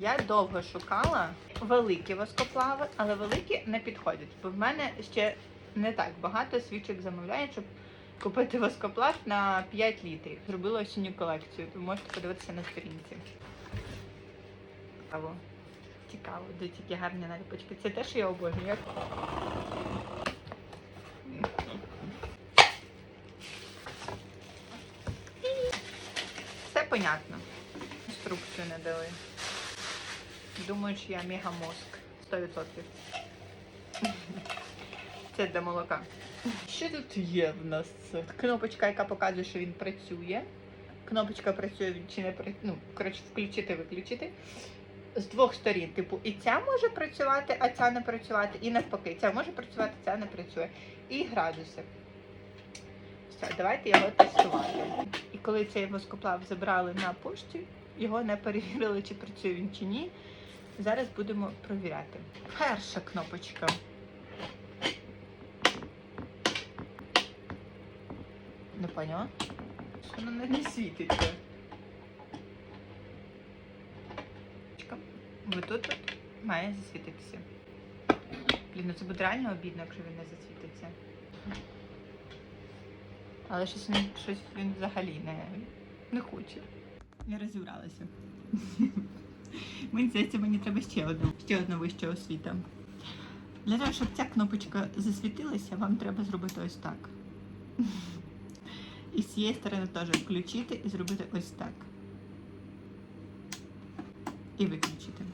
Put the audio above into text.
Я довго шукала великі воскоплави, але великі не підходять, бо в мене ще не так багато свічок замовляють, щоб купити воскоплав на 5 літрів. Зробила осінню колекцію, ви можете подивитися на сторінці. Цікаво. Цікаво, де тільки гарні наліпочки. Це те, що я обожнюю. Все понятно. Інструкцію не дали. Думаю, що я мегамозк. 100%. Це для молока. Що тут є в нас? Кнопочка, яка показує, що він працює. Кнопочка працює чи не працює. Ну, коротше, включити, виключити. З двох сторін. Типу, і ця може працювати, а ця не працювати. І навпаки, ця може працювати, ця не працює. І градуси. Все, давайте його тестувати. І коли цей воскоплав забрали на пошті, його не перевірили, чи працює він чи ні. Зараз будемо провіряти. Перша кнопочка. Не поняла? Що Вона не світиться. Ви тут от має засвітитися. Блін, ну це буде реально обідно, якщо він не засвітиться. Але щось він, щось він взагалі не, не хоче. Я розібралася. Мені здається, мені треба ще одну, ще одну вищу освіта. Для того, щоб ця кнопочка засвітилася, вам треба зробити ось так. І з цієї сторони теж включити і зробити ось так. І виключити.